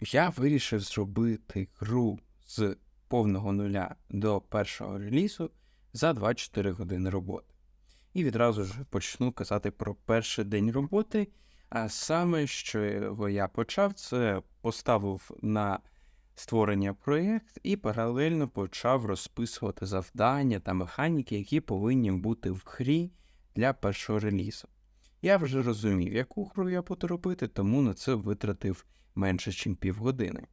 я вирішив зробити гру з повного нуля до першого релізу за 24 години роботи. І відразу ж почну казати про перший день роботи. А саме, що я почав, це поставив на створення проєкт і паралельно почав розписувати завдання та механіки, які повинні бути в грі для першого релізу. Я вже розумів, яку гру я буду робити, тому на це витратив менше, ніж півгодини.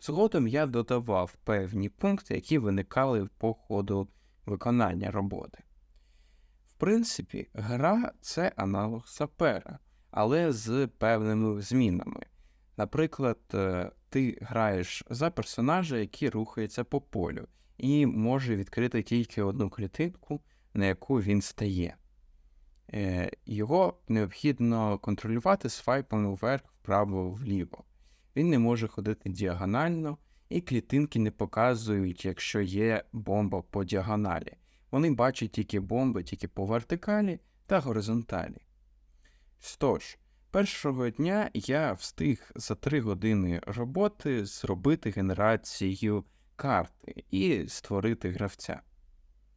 Згодом я додавав певні пункти, які виникали по ходу виконання роботи. В принципі, гра це аналог сапера, але з певними змінами. Наприклад, е, ти граєш за персонажа, який рухається по полю, і може відкрити тільки одну клітинку, на яку він стає. Е, Його необхідно контролювати свайпом вверх, вправо, вліво. Він не може ходити діагонально, і клітинки не показують, якщо є бомба по діагоналі. Вони бачать тільки бомби, тільки по вертикалі та горизонталі. Тож, першого дня я встиг за 3 години роботи зробити генерацію карти і створити гравця.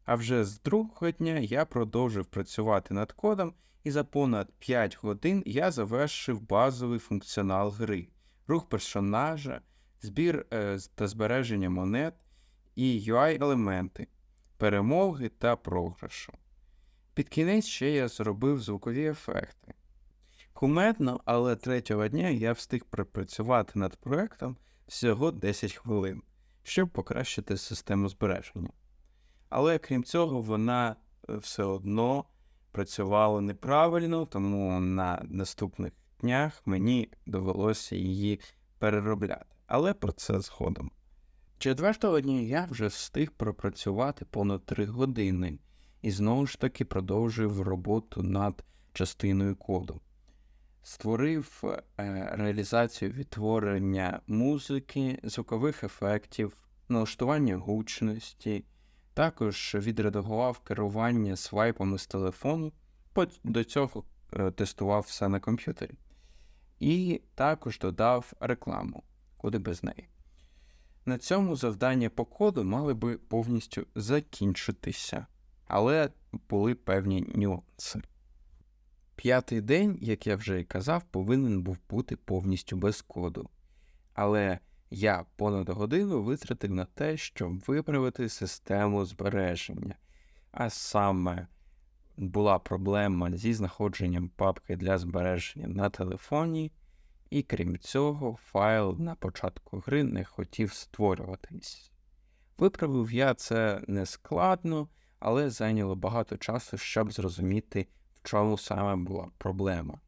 А вже з другого дня я продовжив працювати над кодом, і за понад 5 годин я завершив базовий функціонал гри, рух персонажа, збір е, та збереження монет і UI-елементи, перемоги та програшу. Під кінець ще я зробив звукові ефекти. Кумедно, але третього дня я встиг пропрацювати над проектом всього 10 хвилин, щоб покращити систему збереження. Але крім цього, вона е, все одно працювала неправильно, тому на наступних днях мені довелося її переробляти. Але про це згодом. Четвертого дня я вже встиг пропрацювати понад 3 години і знову ж таки продовжив роботу над частиною коду. Створив е, реалізацію відтворення музики, звукових ефектів, налаштування гучності, також відредагував керування свайпами з телефону, до цього е, тестував все на комп'ютері. І також додав рекламу, куди без неї. На цьому завдання по коду мали би повністю закінчитися, але були певні нюанси. П'ятий день, як я вже і казав, повинен був бути повністю без коду. Але я понад годину витратив на те, щоб виправити систему збереження. А саме була проблема зі знаходженням папки для збереження на телефоні, і крім цього, файл на початку гри не хотів створюватись. Виправив я це нескладно, але зайняло багато часу, щоб зрозуміти, в чому саме була проблема.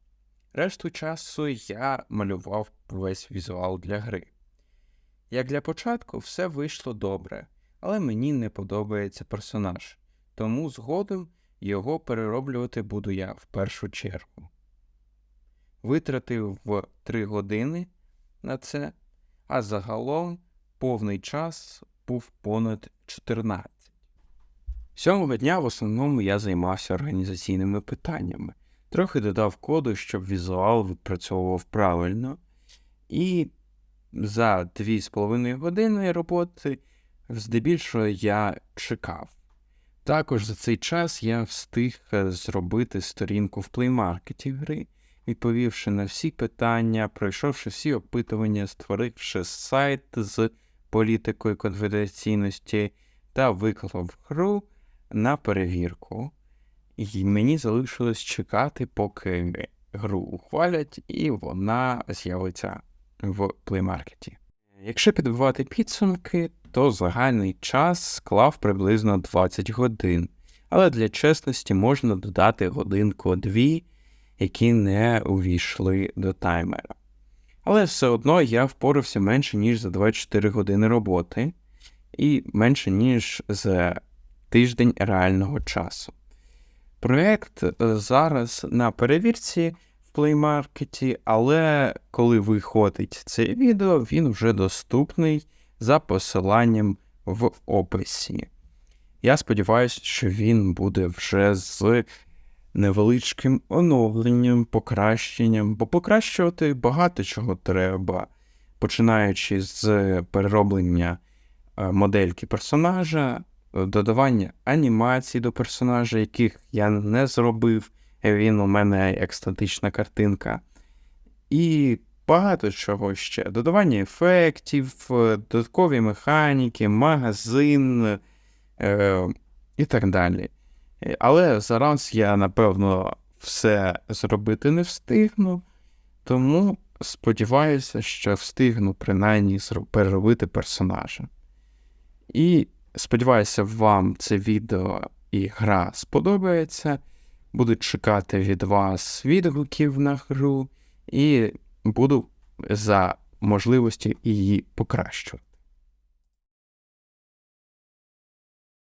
Решту часу я малював весь візуал для гри. Як для початку, все вийшло добре, але мені не подобається персонаж, тому згодом його перероблювати буду я в першу чергу. Витратив в 3 години на це, а загалом повний час був понад 14. Сьомого дня в основному я займався організаційними питаннями, трохи додав коду, щоб візуал відпрацьовував правильно, і за 2,5 години роботи здебільшого я чекав. Також за цей час я встиг е, зробити сторінку в плеймаркеті гри, відповівши на всі питання, пройшовши всі опитування, створивши сайт з політикою конфіденційності та виклав гру на перевірку. І мені залишилось чекати, поки гру ухвалять, і вона з'явиться в плеймаркеті. Якщо підбивати підсумки, то загальний час склав приблизно 20 годин, але для чесності можна додати годинку-дві, які не увійшли до таймера. Але все одно я впорався менше, ніж за 24 години роботи, і менше, ніж за тиждень реального часу. Проєкт е, зараз на перевірці в Play Market, але коли виходить це відео, він вже доступний за посиланням в описі. Я сподіваюся, що він буде вже з невеличким оновленням, покращенням, бо покращувати багато чого треба. починаючи з перероблення е, модельки персонажа, додавання анімацій до персонажа, яких я не зробив. Він у мене як статична картинка. І багато чого ще. Додавання ефектів, е, додаткові механіки, магазин е, і так далі. Е, Але зараз я, напевно, все зробити не встигну, тому сподіваюся, що встигну принаймні переробити персонажа. І сподіваюся, вам це відео і гра сподобається. Буду чекати від вас відгуків на гру і буду за можливості її покращувати.